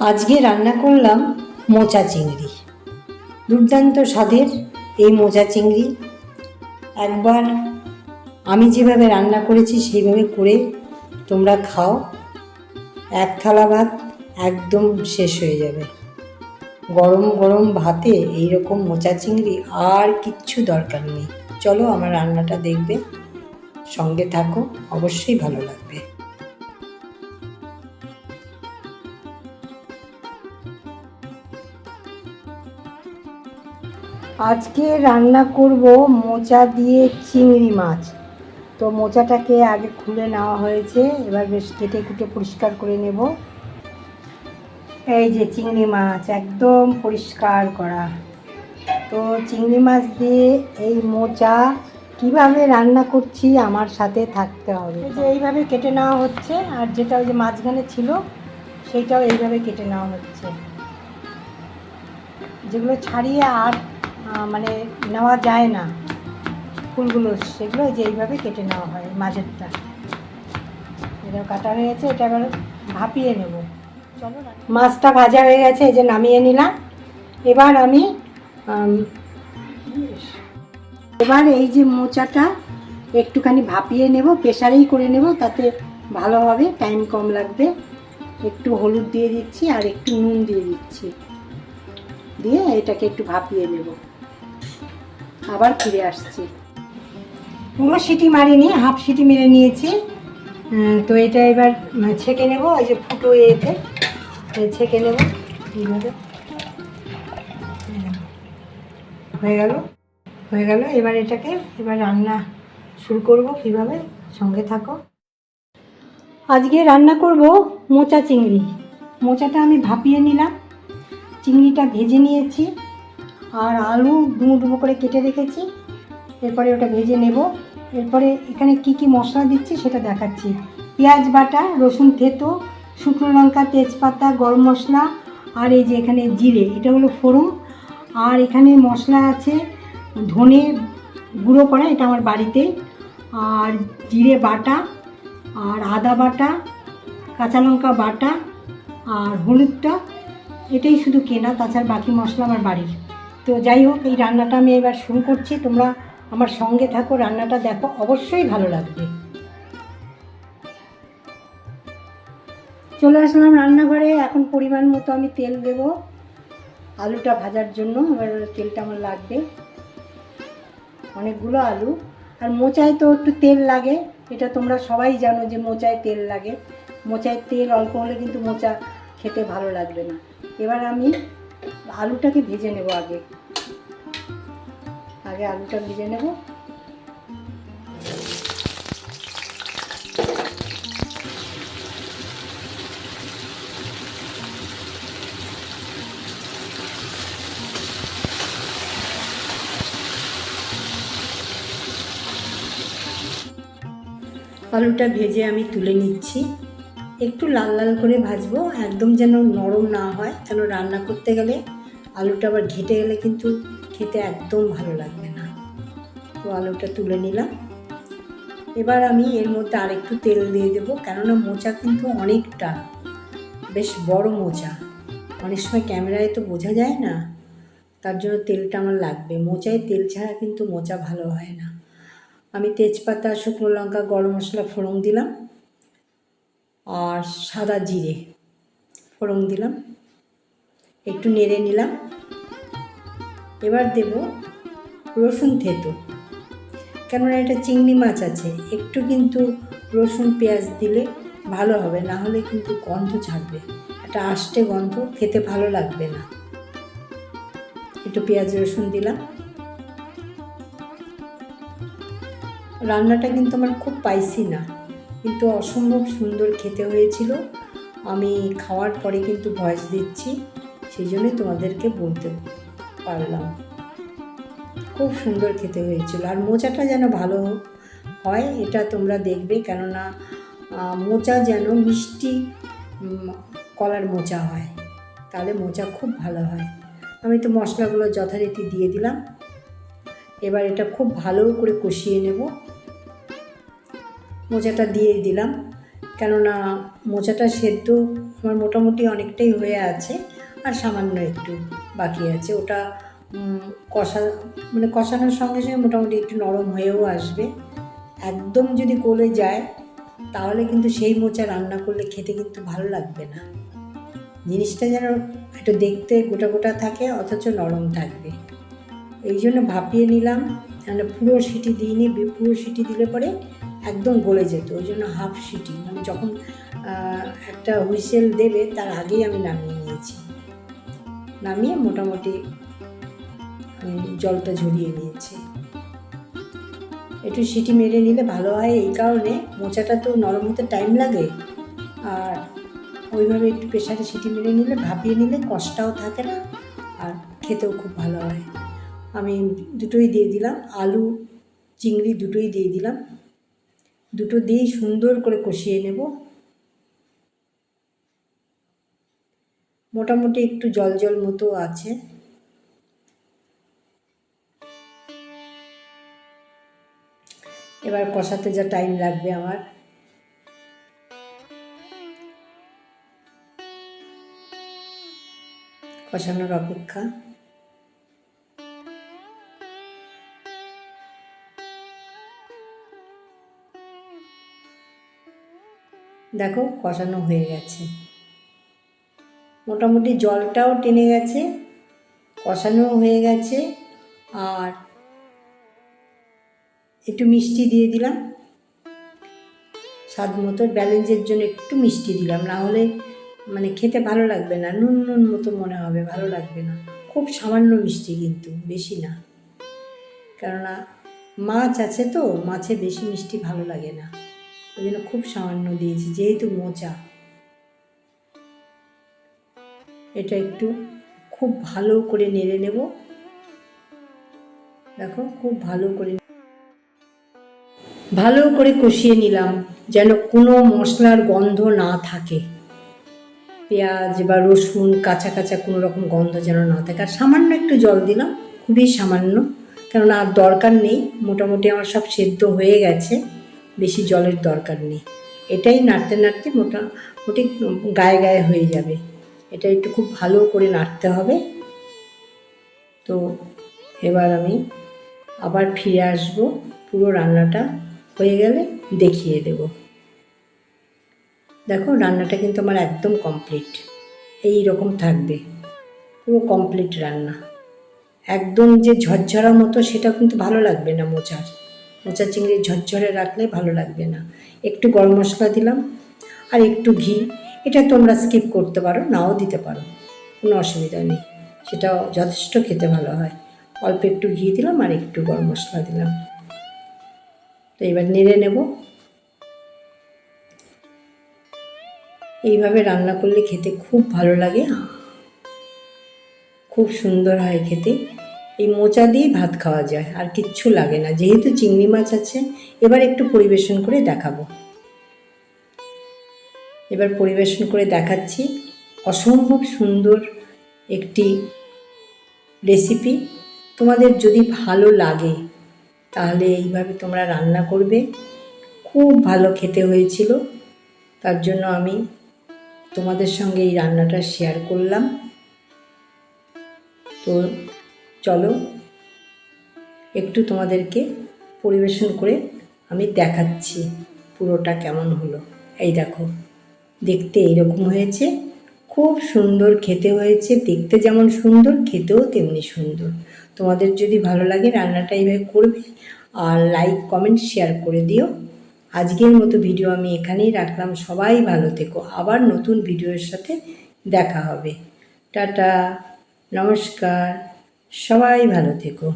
আজকে রান্না করলাম মোচা চিংড়ি। দুর্দান্ত স্বাদের এই মোচা চিংড়ি। একবার আমি যেভাবে রান্না করেছি সেইভাবে করে তোমরা খাও। এক থালা ভাত একদম শেষ হয়ে যাবে। গরম গরম ভাতে এই রকম মোচা চিংড়ি আর কিচ্ছু দরকার নেই। চলো আমার রান্নাটা দেখবে। সঙ্গে থাকো, অবশ্যই ভালো লাগবে। আজকে রান্না করব মোচা দিয়ে চিংড়ি মাছ। তো মোচাটাকে আগে খুলে নেওয়া হয়েছে, এবার বেশ কেটে কুটে পরিষ্কার করে নেব। এই যে চিংড়ি মাছ একদম পরিষ্কার করা। তো চিংড়ি মাছ দিয়ে এই মোচা কীভাবে রান্না করছি আমার সাথে থাকতে হবে। যে এইভাবে কেটে নেওয়া হচ্ছে, আর যেটা ওই যে মাঝখানে ছিল, সেইটাও এইভাবে কেটে নেওয়া হচ্ছে। যেগুলো ছাড়িয়ে আর মানে নেওয়া যায় না। ফুলগুলো সেগুলো যে এইভাবে কেটে নেওয়া হয় মাঝেরটা। এটা কাটা হয়ে গেছে, এটা এবার ভাপিয়ে নেব। চলো মাছটা ভাজা হয়ে গেছে, এই যে নামিয়ে নিলাম। এবার আমি এবার এই যে মোচাটা একটুখানি ভাপিয়ে নেব প্রেশারেই করে নেব, তাতে ভালো হবে টাইম কম লাগবে। একটু হলুদ দিয়ে দিচ্ছি আর একটু নুন দিয়ে দিচ্ছি। দিয়ে এটাকে একটু ভাপিয়ে নেব। আবার ফিরে আসছি। পুরো সিটি মারিনি, হাফ সিটি মেরে নিয়েছি। তো এটা এবার ছেঁকে নেব, ওই যে ফুটো এতে। ছেঁকে নেব, এইভাবে। হয়ে গেল। হয়ে গেল, এবার এটাকে, এবার রান্না শুরু করব কীভাবে, সঙ্গে থাকো। আজকে রান্না করব মোচা চিংড়ি। মোচাটা আমি ভাপিয়ে নিলাম। চিংড়িটা ভেজে নিয়েছি। আর আলু ডুমো ডুমো করে কেটে রেখেছি। এরপরে ওটা ভেজে নেব। এরপরে এখানে কি কি মশলা দিচ্ছি সেটা দেখাচ্ছি। পেঁয়াজ বাটা, রসুন থেতো, শুকনো লঙ্কা, তেজপাতা, গরম মশলা আর এই যে এখানে জিরে, এটা হলো ফোড়ন। আর এখানে মশলা আছে ধনে গুঁড়ো করা, এটা আমার বাড়িতে। আর জিরে বাটা, আর আদা বাটা, কাঁচা লঙ্কা বাটা, আর হলুদটা, এটাই শুধু কেনা, তাছাড়া বাকি মশলা আমার বাড়ির। তো যাই হোক, এই রান্নাটা আমি এবার শুরু করছি। তোমরা আমার সঙ্গে থাকো, রান্নাটা দেখো, অবশ্যই ভালো লাগবে। চলে আসলাম রান্নাঘরে, এখন পরিমাণ মতো আমি তেল দেব। আলুটা ভাজার জন্য এবার তেলটা আমার লাগবে। অনেকগুলো আলু। আর মোচায় তো একটু তেল লাগে, এটা তোমরা সবাই জানো যে মোচায় তেল লাগে। মোচায় তেল অল্প হলে কিন্তু মোচা খেতে ভালো লাগবে না। এবার আমি আলুটাকে ভেজে নেব আগে। আগে আলুটা ভেজে নেব। আলুটা ভেজে আমি তুলে নিচ্ছি। একটু লাল লাল করে ভাজবো, একদম যেন নরম না হয়। কেন রান্না করতে গেলে আলুটা আবার ঘেটে গেলে কিন্তু খেতে একদম ভালো লাগবে না। তো আলুটা তুলে নিলাম। এবার আমি এর মধ্যে আরেকটু তেল দিয়ে দেবো, কেননা মোচা কিন্তু অনেকটা, বেশ বড় মোচা। অনেক সময় ক্যামেরায় তো বোঝা যায় না, তার জন্য তেলটা আমার লাগবে। মোচায় তেল ছাড়া কিন্তু মোচা ভালো হয় না। আমি তেজপাতা, শুকনো লঙ্কা, গরম মশলা, ফোড়ন দিলাম। আর সাদা জিরে ফোড়ন দিলাম। একটু নেড়ে নিলাম। এবার দেব রসুন থেতো। কেননা এটা চিংড়ি মাছ আছে, একটু কিন্তু রসুন পেঁয়াজ দিলে ভালো হবে, না হলে কিন্তু গন্ধ ছাড়বে একটা আষ্টে গন্ধ, খেতে ভালো লাগবে না। একটু পেঁয়াজ রসুন দিলাম। রান্নাটা কিন্তু আমার খুব পাইসি না। কিন্তু অসম্ভব সুন্দর খেতে হয়েছিল। আমি খাওয়ার পরে কিন্তু ভয়েস দিচ্ছি, সেই জন্যই তোমাদেরকে বলতে পারলাম। খুব সুন্দর খেতে হয়েছিল। আর মোচাটা যেন ভালো হয়, এটা তোমরা দেখবে। কেননা মোচা যেন মিষ্টি কলার মোচা হয়, তাহলে মোচা খুব ভালো হয়। আমি তো মশলাগুলো যথারীতি দিয়ে দিলাম। এবার এটা খুব ভালো করে কষিয়ে নেব। মোচাটা দিয়ে দিলাম। কেননা মোচাটা সেদ্ধ আমার মোটামুটি অনেকটাই হয়ে আছে আর সামান্য একটু বাকি আছে। ওটা কষা মানে কষানোর সঙ্গে সঙ্গে মোটামুটি একটু নরম হয়েও আসবে। একদম যদি গলে যায়, তাহলে কিন্তু সেই মোচা রান্না করলে খেতে কিন্তু ভালো লাগবে না। জিনিসটা যেন একটু দেখতে গোটা গোটা থাকে, অথচ নরম থাকবে। এই জন্য ভাপিয়ে নিলাম। মানে পুরো সিটি দিইনি পুরো সিটি দিলে পরে একদম গলে যেত, ওই জন্য হাফ সিটি মানে যখন একটা হুইসেল দেবে, তার আগেই আমি নামিয়ে নিয়েছি। নামিয়ে মোটামুটি আমি জলটা ঝরিয়ে নিয়েছি। একটু সিটি মেরে নিলে ভালো হয় এই কারণে। মোচাটা তো নরম হতে টাইম লাগে। আর ওইভাবে একটু প্রেশারে সিটি মেরে নিলে, ভাপিয়ে নিলে কষ্টটাও থাকে না, আর খেতেও খুব ভালো হয়। আমি দুটোই দিয়ে দিলাম, আলু, চিংড়ি দুটোই দিয়ে দিলাম। দুটো দিয়েই সুন্দর করে কষিয়ে নেব। মোটামুটি একটু জল জল মতো আছে। এবার কষাতে যা টাইম লাগবে আমার। কষানোর অপেক্ষা। দেখো কষানো হয়ে গেছে। মোটামুটি জলটাও টেনে গেছে কষানো হয়ে গেছে, আর একটু মিষ্টি দিয়ে দিলাম। স্বাদ মতো ব্যালেন্সের জন্য একটু মিষ্টি দিলাম, না হলে মানে খেতে ভালো লাগবে না, নুন নুন মতো মনে হবে, ভালো লাগবে না। খুব সামান্য মিষ্টি কিন্তু, বেশি না। কেননা মাছ আছে তো, মাছে বেশি মিষ্টি ভালো লাগে না। ওই জন্য খুব সামান্য দিয়েছি, যেহেতু মোচা। এটা একটু খুব ভালো করে নেড়ে নেব। দেখো, খুব ভালো করে ভালো করে কষিয়ে নিলাম, যেন কোনো মশলার গন্ধ না থাকে। পেঁয়াজ বা রসুন কাঁচা কাঁচা কোনো রকম গন্ধ যেন না থাকে। আর সামান্য একটু জল দিলাম, খুবই সামান্য, কেননা আর দরকার নেই, মোটামুটি আমার সব সেদ্ধ হয়ে গেছে। বেশি জলের দরকার নেই। এটাই নাড়তে নাড়তে মোটামুটি গায়ে গায়ে হয়ে যাবে। এটা একটু খুব ভালো করে নাড়তে হবে। তো এবার আমি আবার ফিরে আসব। পুরো রান্নাটা হয়ে গেলে দেখিয়ে দেব। দেখো, রান্নাটা কিন্তু আমার একদম কমপ্লিট এই রকম থাকবে। পুরো কমপ্লিট রান্না। একদম যে ঝরঝরা মতো সেটা কিন্তু ভালো লাগবে না মোচার। মোচা চিংড়ি ঝরঝরে রাখলে ভালো লাগবে না। একটু গরম মশলা দিলাম আর একটু ঘি। এটা তোমরা স্কিপ করতে পারো, নাও দিতে পারো। কোনো অসুবিধা নেই। সেটাও যথেষ্ট খেতে ভালো হয়। অল্প একটু ঘি দিলাম আর একটু গরম মশলা দিলাম। তো এবার নেড়ে নেব। এইভাবে রান্না করলে খেতে খুব ভালো লাগে। খুব সুন্দর হয় খেতে। এই মোচা দিয়ে ভাত খাওয়া যায়, আর কিচ্ছু লাগে না। যেহেতু চিংড়ি মাছ আছে, এবার একটু পরিবেশন করে দেখাবো। এবার পরিবেশন করে দেখাচ্ছি অসম্ভব সুন্দর একটি রেসিপি। তোমাদের যদি ভালো লাগে, তাহলে এইভাবে তোমরা রান্না করবে। খুব ভালো খেতে হয়েছিল, তার জন্য আমি তোমাদের সঙ্গে এই রান্নাটা শেয়ার করলাম। তো চলো, একটু তোমাদেরকে পরিবেশন করে আমি দেখাচ্ছি পুরোটা কেমন হলো। এই দেখো, দেখতে এইরকম হয়েছে, খুব সুন্দর খেতে হয়েছে, দেখতে যেমন সুন্দর, খেতেও তেমনি সুন্দর। তোমাদের যদি ভালো লাগে রান্নাটা এইভাবে করবে, আর লাইক কমেন্ট শেয়ার করে দিও। আজকের মতো ভিডিও আমি এখানেই রাখলাম, সবাই ভালো থেকো, আবার নতুন ভিডিওর সাথে দেখা হবে। টাটা, নমস্কার। সবাই ভালো থেকো।